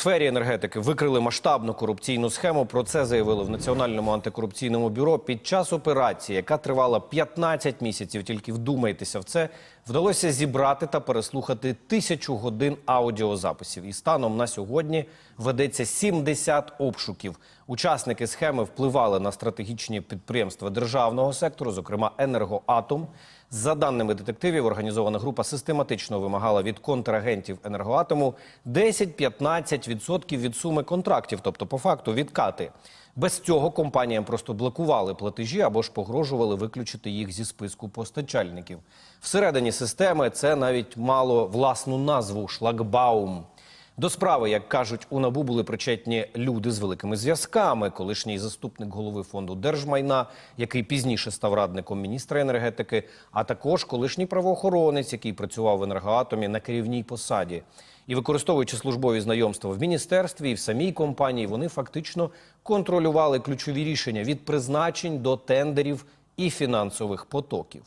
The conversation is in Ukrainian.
сфері енергетики викрили масштабну корупційну схему. Про це заявили в Національному антикорупційному бюро. Під час операції, яка тривала 15 місяців, тільки вдумайтеся в це, вдалося зібрати та переслухати тисячу годин аудіозаписів. І станом на сьогодні ведеться 70 обшуків. Учасники схеми впливали на стратегічні підприємства державного сектору, зокрема енергоатом. За даними детективів, організована група систематично вимагала від контрагентів енергоатому 10-15% від суми контрактів, тобто по факту відкати. Без цього компаніям просто блокували платежі або ж погрожували виключити їх зі списку постачальників. Всередині системи це навіть мало власну назву шлагбаум. До справи, як кажуть, у набу були причетні люди з великими зв'язками. Колишній заступник голови фонду держмайна, який пізніше став радником міністра енергетики, а також колишній правоохоронець, який працював в енергоатомі на керівній посаді. І використовуючи службові знайомства в міністерстві і в самій компанії, вони фактично контролювали ключові рішення від призначень до тендерів і фінансових потоків.